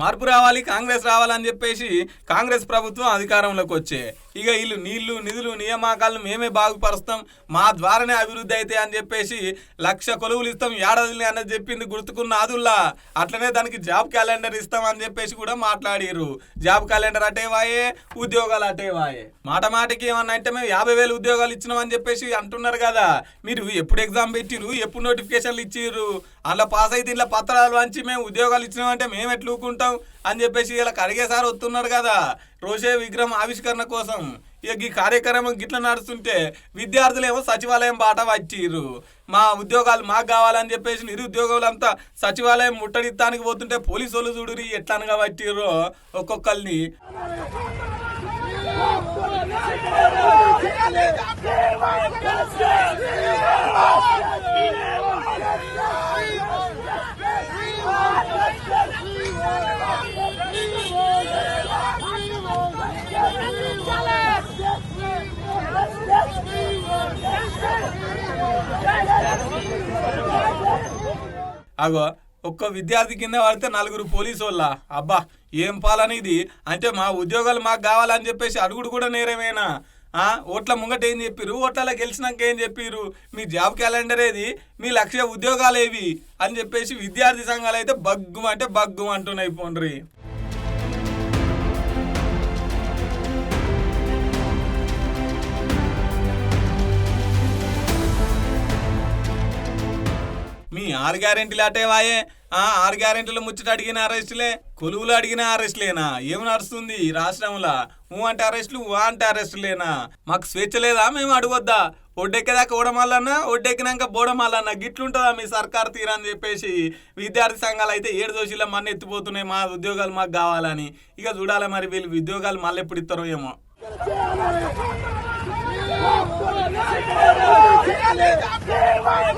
మార్పు రావాలి కాంగ్రెస్ రావాలని చెప్పేసి కాంగ్రెస్ ప్రభుత్వం అధికారంలోకి వచ్చే ఇక వీళ్ళు నీళ్ళు నిధులు నియామకాలను మేమే బాగుపరుస్తాం. మా ద్వారానే అభివృద్ధి అయితే అని చెప్పేసి లక్ష కొలువులు ఇస్తాం ఏడాదిని అన్నది చెప్పింది గుర్తుకున్న ఆదుల్లా. అట్లనే దానికి జాబ్ క్యాలెండర్ ఇస్తాం అని చెప్పేసి కూడా మాట్లాడిర్రు. జాబ్ క్యాలెండర్ అటే వాయే ఉద్యోగాలు అటే వాయే. మాట మాటకి ఏమన్నా అంటే మేము యాభై వేలు ఉద్యోగాలు ఇచ్చినాం అని చెప్పేసి అంటున్నారు కదా. మీరు ఎప్పుడు ఎగ్జామ్ పెట్టిరు ఎప్పుడు నోటిఫికేషన్లు ఇచ్చిర్రు? అలా పాస్ అయితే ఇలా పత్రాలు వంచి మేము ఉద్యోగాలు ఇచ్చినామంటే మేము ఎట్లుకుంటాం అని చెప్పేసి ఇలా కడిగేసారి వస్తున్నారు కదా. రోషే విగ్రహం ఆవిష్కరణ కోసం. ఇక ఈ కార్యక్రమం గిట్ల నడుస్తుంటే విద్యార్థులేమో సచివాలయం బాట వచ్చిర్రు మా ఉద్యోగాలు మాకు కావాలని చెప్పేసి నిరుద్యోగులంతా సచివాలయం ముట్టడిత్తానికి పోతుంటే పోలీసు వాళ్ళు చూడురి ఎట్లానగా పట్టిర్రో ఒక్కొక్కరిని అగో ఒక్క విద్యార్థి కింద పడితే నలుగురు పోలీసు వాళ్ళ? అబ్బా ఏం పాలనేది? అంటే మా ఉద్యోగాలు మాకు కావాలని చెప్పేసి అడుగుడు కూడా నేరమేనా? ఆ ఓట్ల ముంగట ఏం చెప్పిర్రు? ఓట్లలో గెలిచినాక ఏం చెప్పిర్రు? మీ జాబ్ క్యాలెండర్ ఏది? మీ లక్ష్య ఉద్యోగాలు ఏవి? అని చెప్పేసి విద్యార్థి సంఘాలు అయితే బగ్గు అంటే బగ్గు అంటున్నాయి పోండ్రి మీ ఆరు గ్యారెంటీలు అటే వాయే ఆ ఆరు గ్యారెంటీలు ముచ్చట అడిగిన అరెస్టులే కొలువులు అడిగిన అరెస్టులేనా ఏమి నడుస్తుంది ఈ రాష్ట్రంలో ఊ అంటే అరెస్టులు ఊ అంటే అరెస్టులేనా మాకు స్వేచ్ఛ లేదా మేము అడగొద్దా ఒడ్డెక్కేదాకా ఓడమాలన్నా ఒడ్డెక్కినాక బోడమాలన్నా గిట్లుంటుందా మీ సర్కార్ తీరని చెప్పేసి విద్యార్థి సంఘాలు అయితే ఏడు దోషుల మన ఎత్తిపోతున్నాయి మా ఉద్యోగాలు మాకు కావాలని ఇక చూడాలి మరి వీళ్ళు ఉద్యోగాలు మళ్ళీ ఎప్పుడు ఇస్తారో ఏమో Давай,